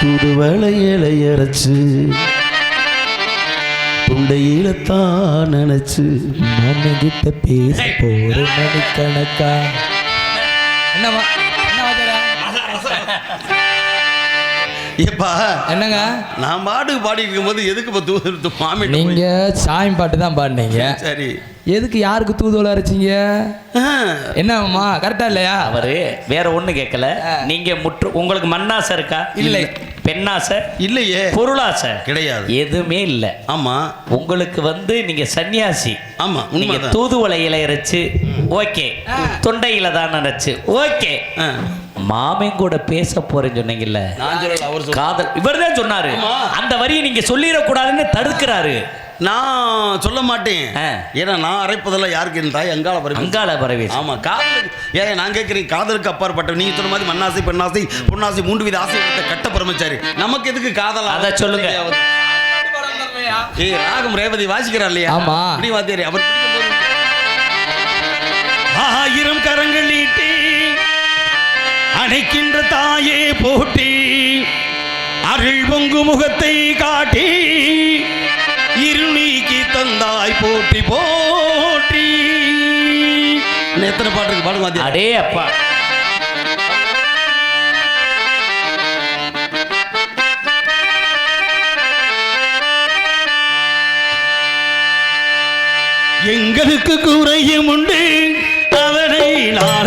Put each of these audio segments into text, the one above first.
தூதுவளை இலையரைச்சு துண்டையில தான் நினைச்சு மனதிட்ட பேச போற மணிக்கணக்கா? ஏப்பா என்னங்க? நான் பாட்டுக்கு பாடிட்டு இருக்கும்போது எதுக்கு இப்போ தூது போய்- நீங்க சாமி பாட்டு தான் பாடினீங்க. சரி எதுக்கு யாருக்கு தூதுவளை அரைச்சீங்க? என்னம்மா கரெக்டா இல்லையா? அவரு வேற ஒண்ணு கேட்கல நீங்க முற்று உங்களுக்கு மண்ணாசை இருக்கா? இல்லை. பெண்ணாசை இல்லையே. பொருளாசை. கிடையாது. எதுவுமே இல்ல. ஆமா. உங்களுக்கு வந்து நீங்க சன்னியாசி. ஆமா நீங்க தூதுவளை இலையரைச்சு ஓகே. தொண்டையில தான் நினைச்சு ஓகே. மாமன் கூட பேச போறேன்னு சொன்னீங்கல்ல? காதல். இவர்தான் சொன்னாரு. ஆமா. அந்த வரியை நீங்க சொல்லிடக்கூடாதுன்னு தடுக்கிறாரு. நான் சொல்ல மாட்டேன். ஏன்னா நான் அரைப்பதெல்லாம் யாருக்கு தாய் அங்காள பரவி அங்காள பறவை ஆமா காதலுக்கு ஏன் நான் கேட்கிறேன் காதலுக்கு அப்பாற்பட்ட நீங்க சொன்ன மாதிரி மண்ணாசை பெண்ணாசை பொன்னாசை மூன்று வித ஆசை கட்ட பிரம்மச்சாரி நமக்கு எதுக்கு காதல் அத சொல்லுங்க. ஏய் ராகம் ரேவதி வாசிக்கிறா இல்லையா? ஆமா. அப்படி வாத்தியாரி அவர் ஆயிரம் கரங்கள் நீட்டி அணைக்கின்ற தாயே போட்டி அருள் பொங்கு முகத்தை காட்டி இருள் நீக்கி தந்தாய் போற்றி இன்னும் எத்தனை பாட்டு இருக்கு? பாடுங்க அடே அப்பா. எங்களுக்கு குறையும் உண்டு அதனை நான்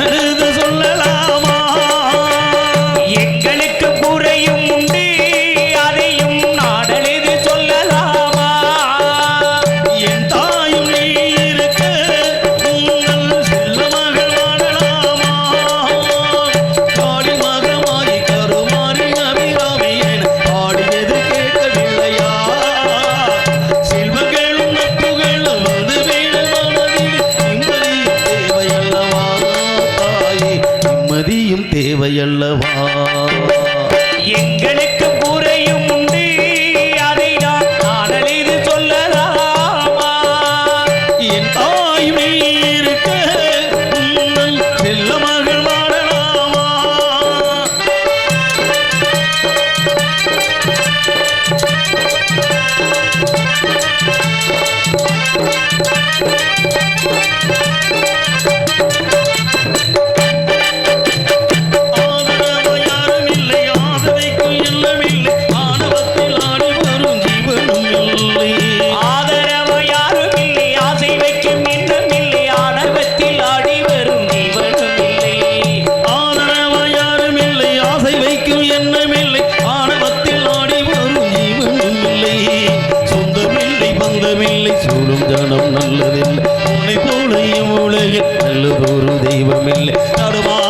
நல்லதில்லை உன்னை போலையும் உலகில் நல்லதொரு தெய்வமில்லை தடுமாறி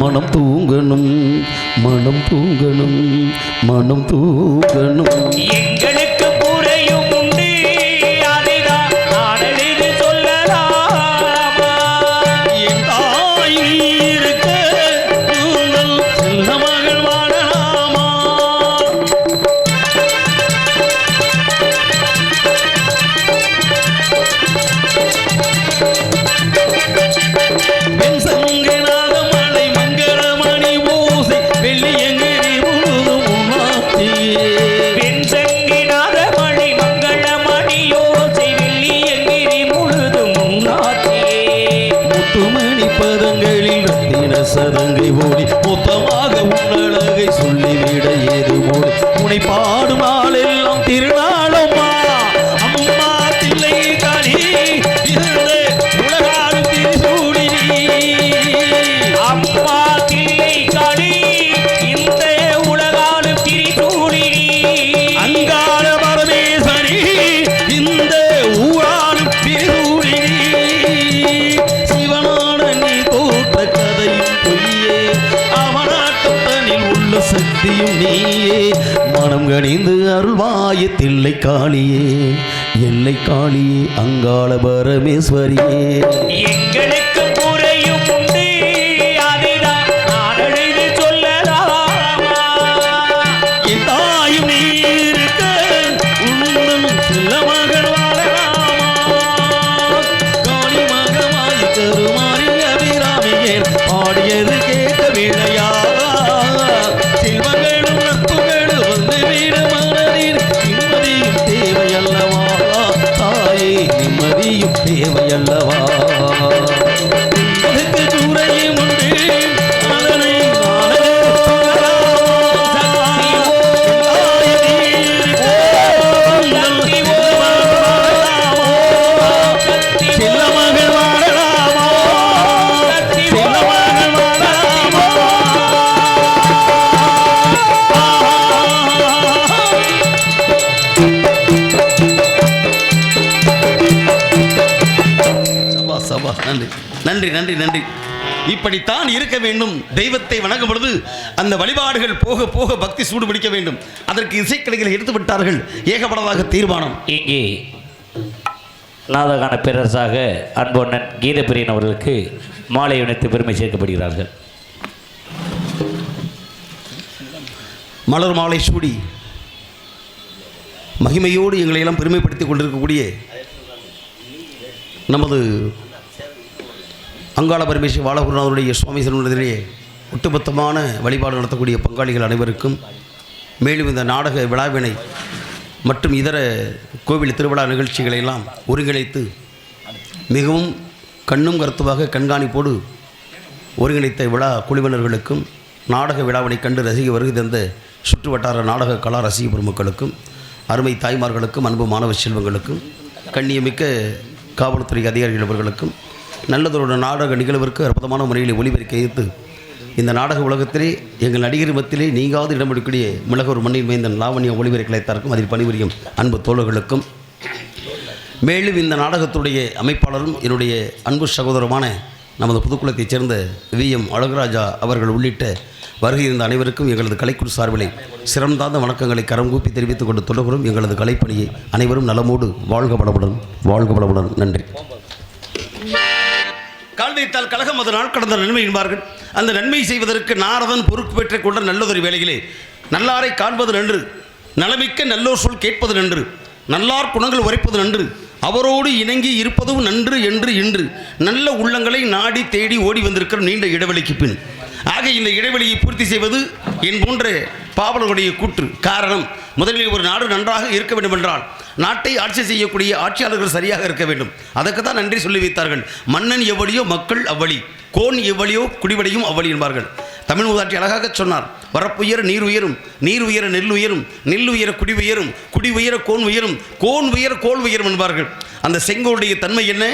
மனம் தூங்கணும் மனம் தூங்கணும் மனம் தூங்கணும். அங்கணிந்து கணிந்து அருள்வாய தில்லை காளியே எல்லை காளியே அங்காள பரமேஸ்வரியே. நன்றி நன்றி நன்றி. இப்படித்தான் இருக்க வேண்டும். தெய்வத்தை வணங்கும் பொழுது அந்த வழிபாடுகள் போக போக பக்தி சூடு பிடிக்க வேண்டும். அதற்கு இசைக்கலைகளை எடுத்து விட்டார்கள். ஏகப்படமாக தீர்மானம். இங்கே நாதகான பேரரசாக அன்பொன்னன் கீதப்பிரியன் அவர்களுக்கு மாலை அணித்து பெருமை சேர்க்கப்படுகிறார்கள். மலர் மாலை சூடி மகிமையோடு எங்களை எல்லாம் பெருமைப்படுத்திக் கொண்டிருக்கக்கூடிய நமது அங்காள பரமேஸ்வரி பாலகுருநாதனுடைய சுவாமி செல்வனத்திலே ஒட்டுமொத்தமான வழிபாடு நடத்தக்கூடிய பங்காளிகள் அனைவருக்கும் மேலும் இந்த நாடக விழாவினை மற்றும் இதர கோவில் திருவிழா நிகழ்ச்சிகளை எல்லாம் ஒருங்கிணைத்து மிகவும் கண்ணும் கருத்துமாக கண்காணிப்போடு ஒருங்கிணைத்த விழா குழுவினர்களுக்கும் நாடக விழாவினை கண்டு ரசிக வருகை தந்த சுற்று வட்டார நாடக கலா ரசிக பெருமக்களுக்கும் அருமை தாய்மார்களுக்கும் அன்பு மாணவ செல்வங்களுக்கும் கண்ணியமிக்க காவல்துறை அதிகாரிகள் அவர்களுக்கும் நல்லதொரு நாடக நிகழ்விற்கு அற்புதமான முறையில் ஒளிபெருக்க ஈர்த்து இந்த நாடக உலகத்திலே எங்கள் நடிகர் மத்திலே நீங்காவது இடம் எடுக்கக்கூடிய மிளகூர் மண்ணில் மைந்தன் லாவண்ய ஒளிபெருக்க கலைத்தாருக்கும் அதில் பணிபுரியும் அன்பு தோழர்களுக்கும் மேலும் இந்த நாடகத்துடைய அமைப்பாளரும் என்னுடைய அன்பு சகோதரமான நமது புதுக்குளத்தைச் சேர்ந்த வி. எம். அழகுராஜா அவர்கள் உள்ளிட்ட வருகை இருந்த அனைவருக்கும் எங்களது கலைக்குழு சார்பிலே சிறந்தாந்த வணக்கங்களை கரம் கூப்பி தெரிவித்துக் கொண்டு தொடர்கிறோம். எங்களது கலைப்பணியை அனைவரும் நலமோடு வாழ்க வளமுடன் வாழ்க வளமுடன். நன்றி. கால் வைத்தால் கழகம் அது நாள் கடந்த நன்மை என்பார்கள். அந்த நன்மை செய்வதற்கு நாரதன் பொறுப்பு பெற்றுக் கொண்ட நல்லதொரு வேலையிலே நல்லாரை காண்பது நன்று நலமிக்க நல்லோர் சொல் கேட்பது நன்று நல்லார் குணங்கள் உரைப்பது நன்று அவரோடு இணங்கி இருப்பதும் நன்று என்று இன்று நல்ல உள்ளங்களை நாடி தேடி ஓடி வந்திருக்கிற நீண்ட இடைவெளிக்கு பின். ஆக இந்த இடைவெளியை பூர்த்தி செய்வது என் போன்ற பாவலர்களுடைய கூற்று. காரணம் முதலில் ஒரு நாடு நன்றாக இருக்க வேண்டும் என்றால் நாட்டை ஆட்சி செய்யக்கூடிய ஆட்சியாளர்கள் சரியாக இருக்க வேண்டும். அதற்கு தான் நன்றி சொல்லி வைத்தார்கள். மன்னன் எவ்வளியோ மக்கள் அவ்வழி கோன் எவ்வளியோ குடிவடையும் அவ்வழி என்பார்கள். தமிழ் மூதாட்டி அழகாக சொன்னார். வரப்புயர நீர் உயரும் நீர் உயர நெல் உயரும் நெல் உயர குடி உயரும் குடி உயர கோன் உயரும் கோன் உயர கோல் உயரும் என்பார்கள். அந்த செங்கோலுடைய தன்மை என்ன?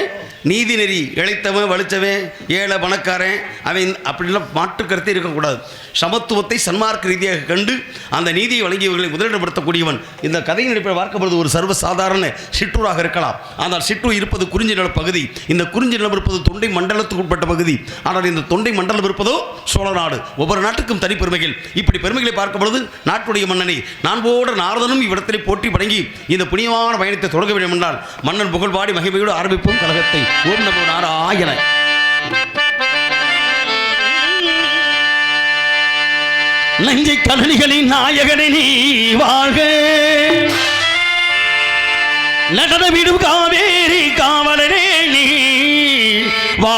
நீதி நெறி இழைத்தவன் வலிச்சவன் ஏழை பணக்காரன் அவன் அப்படிலாம் மாற்று கருத்தே இருக்கக்கூடாது. சமத்துவத்தை சன்மார்க்க ரீதியாக கண்டு அந்த நீதியை வழங்கியவர்களை முதலிடப்படுத்தக்கூடியவன். இந்த கதையின் அடிப்படையில் பார்க்கப்படுவது ஒரு சர்வ சாதாரண சிற்றூராக இருக்கலாம். ஆனால் சிற்றூர் இருப்பது குறிஞ்சி நில பகுதி. இந்த குறிஞ்சி நிலம் இருப்பது தொண்டை மண்டலத்துக்கு உட்பட்ட பகுதி. ஆனால் இந்த தொண்டை மண்டலம் இருப்பதோ சோழ நாடு. ஒவ்வொரு நாட்டுக்கும் தனிப்பெருமைகள் இப்படி பெருமைகளை பார்க்கப்படுவது நாட்டுடைய மன்னனை. நான்போட நாரதனும் இவ்விடத்திலே போற்றி படங்கி இந்த புனிதமான பயணத்தை தொடங்க வேண்டும் என்றால் மன்னன் புகழ்பாடி மகிமையோடு ஆரம்பிப்போம் கழகத்தை. ஓம் நமோ நாராயண. நஞ்சை கலனிகளின் நாயகனை நீ வாழ்க. நடனமிடும் காவேரி காவலனே நீ வா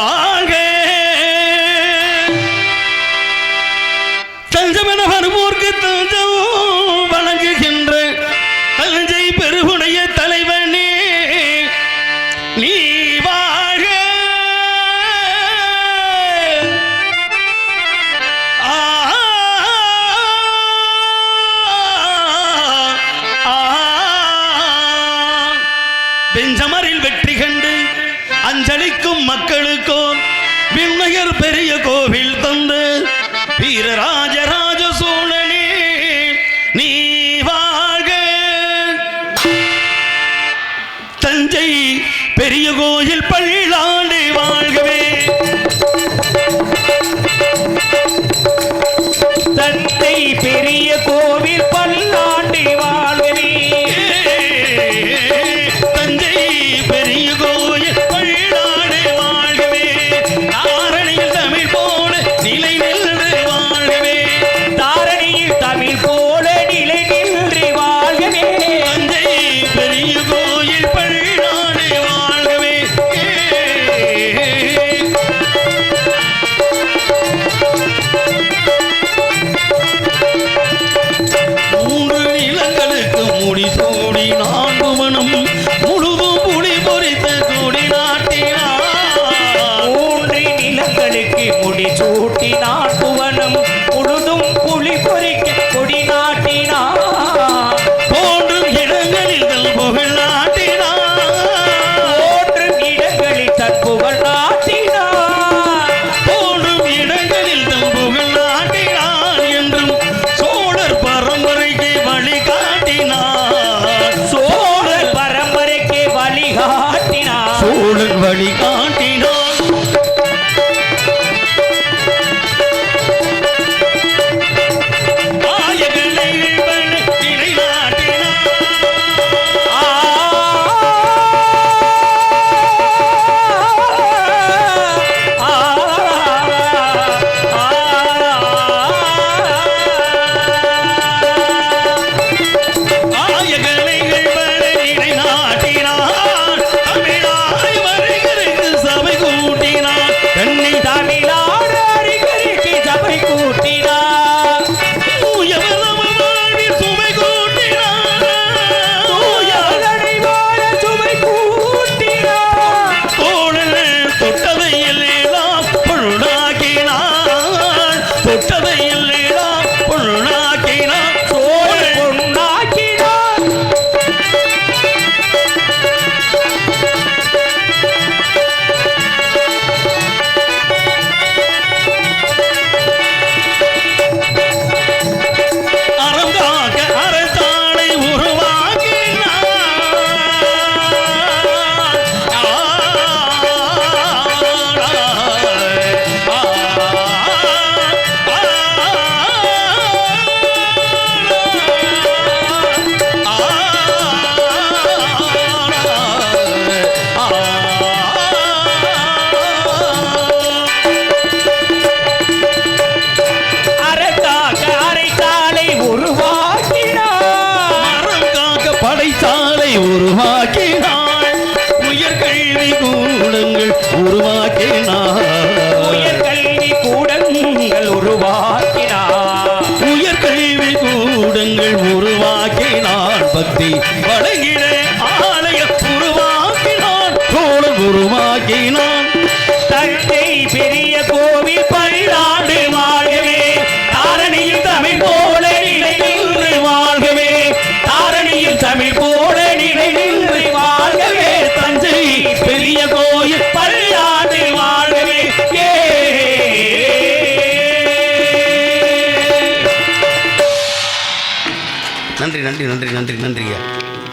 நன்றி நன்றி நன்றி நன்றியா.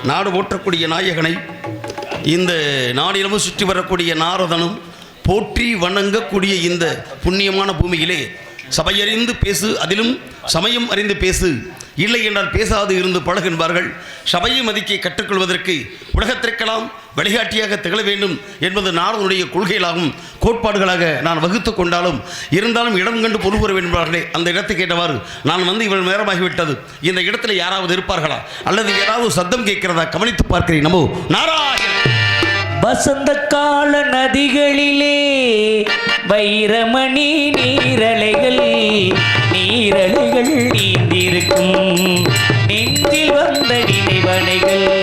நாடு போற்றக்கூடிய நாயகனை இந்த நாடினமும் சுற்றி வரக்கூடிய நாரதனும் போற்றி வணங்கக்கூடிய இந்த புண்ணியமான பூமியிலே சபையறிந்து பேசு அதிலும் சமயம் அறிந்து பேசு. இல்லை என்றால் பேசாது இருந்து பழகின்பார்கள். சபையை மதிக்க கற்றுக்கொள்வதற்கு உலகத்திற்கெல்லாம் வழிகாட்டியாக திகழ வேண்டும் என்பது நாரதனுடைய கொள்கைகளாகவும் கோட்பாடுகளாக நான் வகுத்து கொண்டாலும் இருந்தாலும் இடம் கண்டு பொறுப்புற கூற வேண்டும்பார்களே அந்த இடத்துக்கு கேட்டவாறு நான் வந்து இவள் நேரமாகிவிட்டது. இந்த இடத்துல யாராவது இருப்பார்களா? அல்லது யாராவது சத்தம் கேட்கிறதா? கவனித்து பார்க்கிறேன். நமோ நாராயண வசந்த கால நதிகளிலே வைரமணி நீரலைகள் நீரலைகள் நீந்திருக்கும். நெஞ்சில் வந்த நினைவனைகள்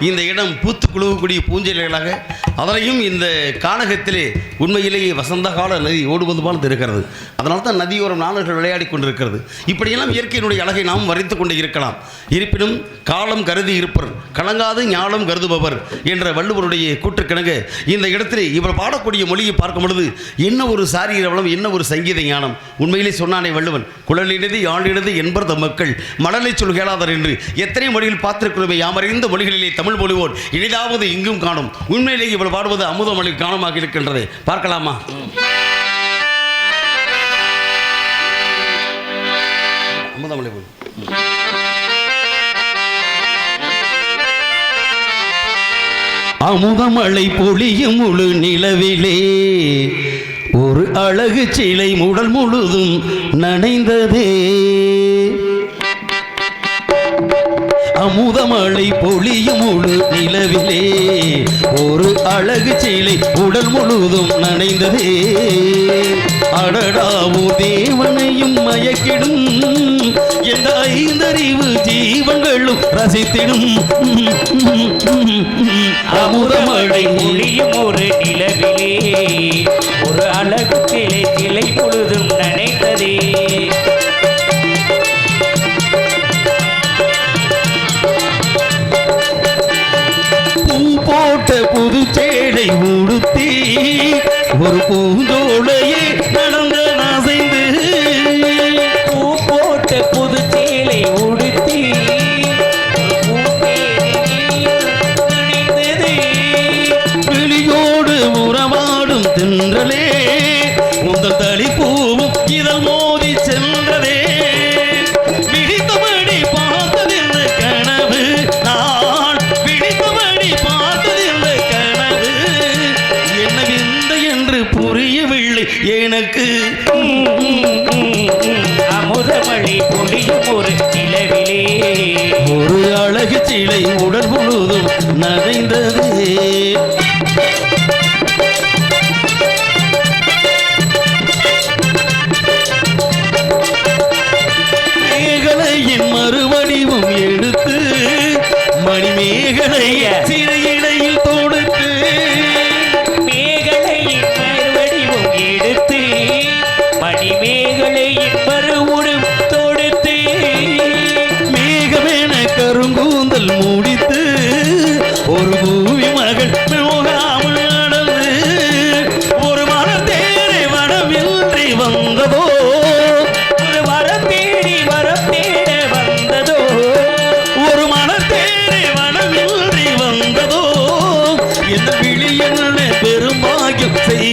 இந்த இடம் பூத்து குழுவக்கூடிய பூஞ்சலைகளாக அதனையும் இந்த கானகத்திலே உண்மையிலேயே வசந்த கால நதி ஓடுவது போல இருக்கிறது அதனால தான் நதியோரம் நாணர்கள் விளையாடி கொண்டிருக்கிறது. இப்படியெல்லாம் இயற்கையினுடைய அழகை நாம் வரைத்து கொண்டு இருக்கலாம். இருப்பினும் காலம் கருதி இருப்பர் கலங்காது ஞானம் கருதுபவர் என்ற வள்ளுவருடைய கூற்றுக்கிணங்க இந்த இடத்தில் இவர் பாடக்கூடிய மொழியை பார்க்கும் பொழுது என்ன ஒரு சாரீர வளம் என்ன ஒரு சங்கீத ஞானம்? உண்மையிலே சொன்னானே வள்ளுவன் குழலினது யாழினது என்பர் தம் மக்கள் மணலை சொல் கேளாதர் என்று எத்தனை மொழியில் பார்த்திருக்கிறோமே யாமறிந்த மொழிகளிலே தமிழ் மொழிவோர் இனிதாவது இங்கும் காணும். உண்மையிலேயே இவள் பாடுவது அமுதமொழி கவனமாக இருக்கின்றது. பார்க்கலாமா? அமுதமொழி அமுதமழை பொழியும் முழு நிலவிலே. ஒரு அழகு சிலை முடல் முழுதும் நனைந்ததே. அமுதமழை பொழியும் முழு நிலவிலே. ஒரு அழகு சிலை உடல் முழுதும் நனைந்ததே. அடடாவு தேவனையும் மயக்கிடும். எந்த ஐந்தறிவு ஜீவங்களும் ரசித்திடும். அமுதமழை பொழியும் ஒரு நிலவிலே. ஒரு அழகு கிளை உடுத்தி ஒரு பூந்தோடையே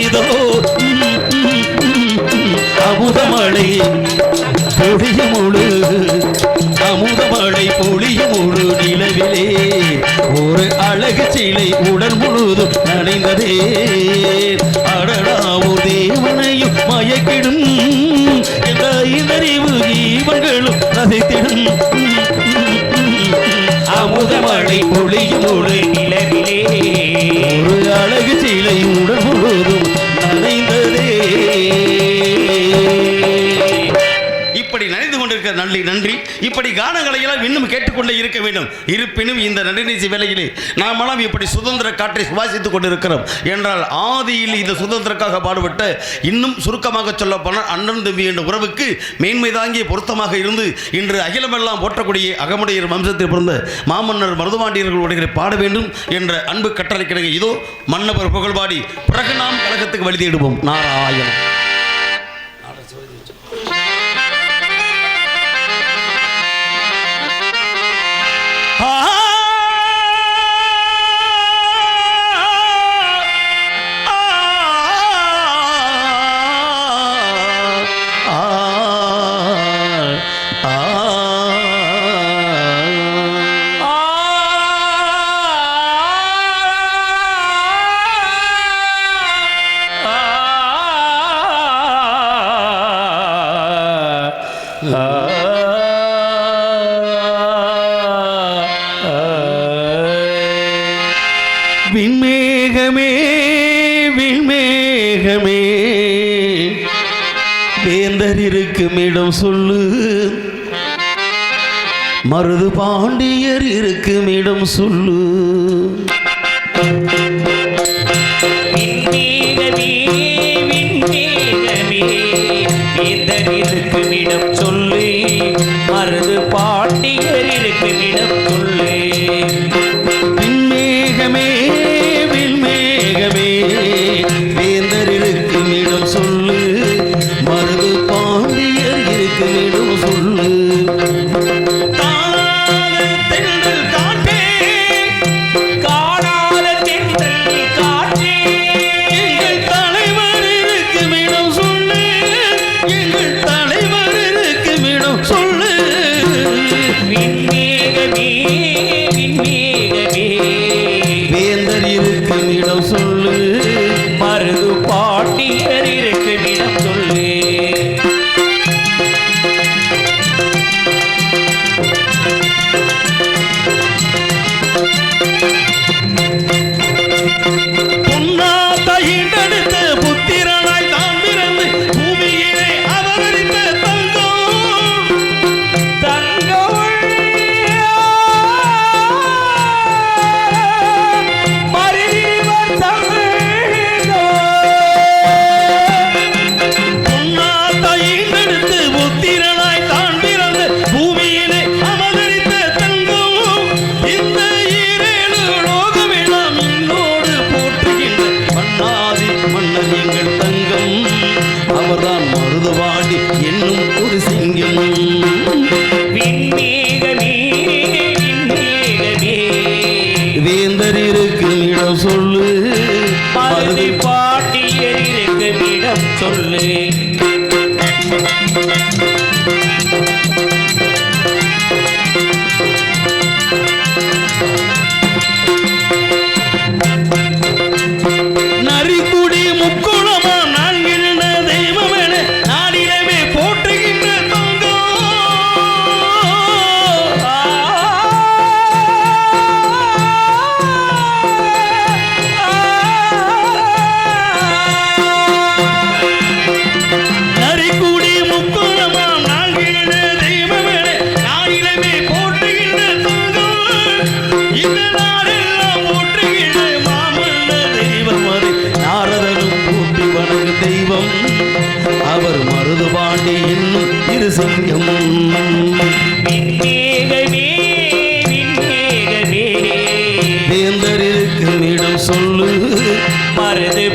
இதோ அமுதமழை பொழியமுழு அமுதமழை பொழியமுழு நிலவிலே. ஒரு அழகு சிலை உடல் முழுதும் நனைந்ததே. அடடாவோ தேவனையும் மயக்கிடும். என்ற இதறிவு ஜீவன்களும் ரசித்திடும். அமுதமழை பொழியமுழு முழு இப்படி கானங்களை எல்லாம் இன்னும் கேட்டுக்கொண்டே இருக்க வேண்டும். இருப்பினும் இந்த நடுநிசி வேலையிலே நாமெல்லாம் இப்படி சுதந்திர காற்றை சுவாசித்துக் கொண்டிருக்கிறோம். என்றால் ஆதியில் இந்த சுதந்திரக்காக பாடுபட்ட இன்னும் சுருக்கமாக சொல்ல போனால் அண்ணன் தம்பி என்ற உறவுக்கு மேன்மை தாங்கிய பொருத்தமாக இருந்து இன்று அகிலமெல்லாம் போற்றக்கூடிய அகமுடையர் வம்சத்தில் பிறந்த மாமன்னர் மருதுபாண்டியர்களுடைய பாட வேண்டும் என்ற அன்பு கட்டளை கிடங்க இதோ மன்னவர் புகழ்பாடி பிறகு நாம் கழகத்துக்கு வழி தேடுவோம் நாராயணன். விண்மேகமே விண்மேகமே. வேந்தர் இருக்கும் இடம் சொல்லு. மருது பாண்டியர் இருக்கும் இடம் சொல்லு. பாண்டியர் சொல்லு. விண்மேகமே வேந்தர் இருக்கும் இடம் சொல்லு மருது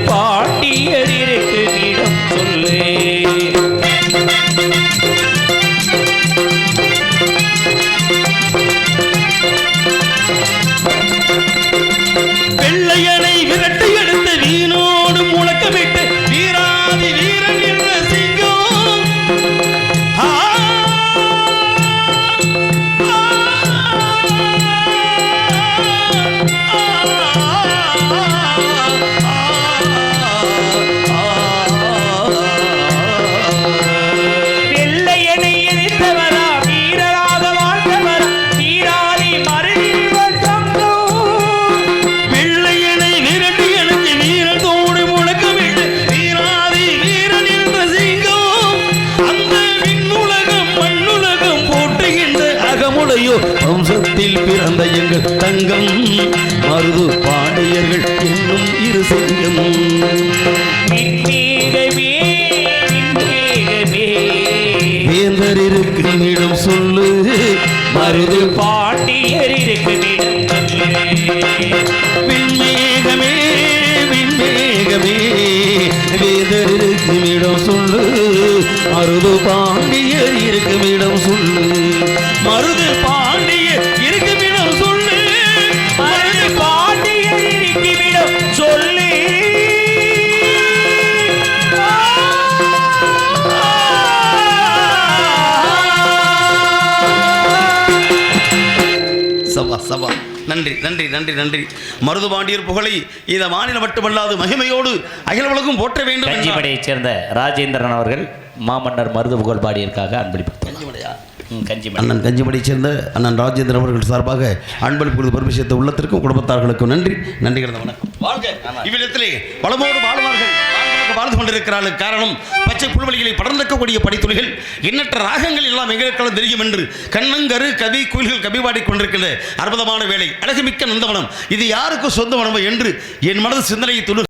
நன்றி நன்றி நன்றி நன்றி. மருது பாண்டியர் புகழை இந்த மாநிலம் மட்டுமல்லாது மகிமையோடு அகில உலகம் போற்ற வேண்டும் என்றார். கஞ்சிப்படையைச் சேர்ந்த ராஜேந்திரன் அவர்கள் மாமன்னர் மருது புகழ் பாடியிருக்காக அன்பளிப்பு கஞ்சிமடையா? கஞ்சிமடை அண்ணன் கஞ்சிபடியைச் சேர்ந்த அண்ணன் ராஜேந்திரன் அவர்கள் சார்பாக அன்பளிப்பு சேர்த்த உள்ளத்திற்கும் குடும்பத்தார்களுக்கும் நன்றி. நன்றி கிடந்த வணக்கம். வாழ்க. இவ்விடத்திலே வளமோடு வாழ்வார்கள். வாழ்ந்து கொண்டிருக்கிறாள் காரணம் பச்சை புல்வெளிகளை படர்ந்திருக்கக்கூடிய படித்துளிகள் எண்ணற்ற ராகங்கள் எல்லாம் எங்களுக்கெல்லாம் தெரியும் என்று கண்ணங்கரு கவி குயில்கள் கவி கொண்டிருக்கின்ற அற்புதமான வேலை. அழகுமிக்க நந்தவனம். இது யாருக்கும் சொந்த வனம் என்று என் மனது சிந்தனையை துணு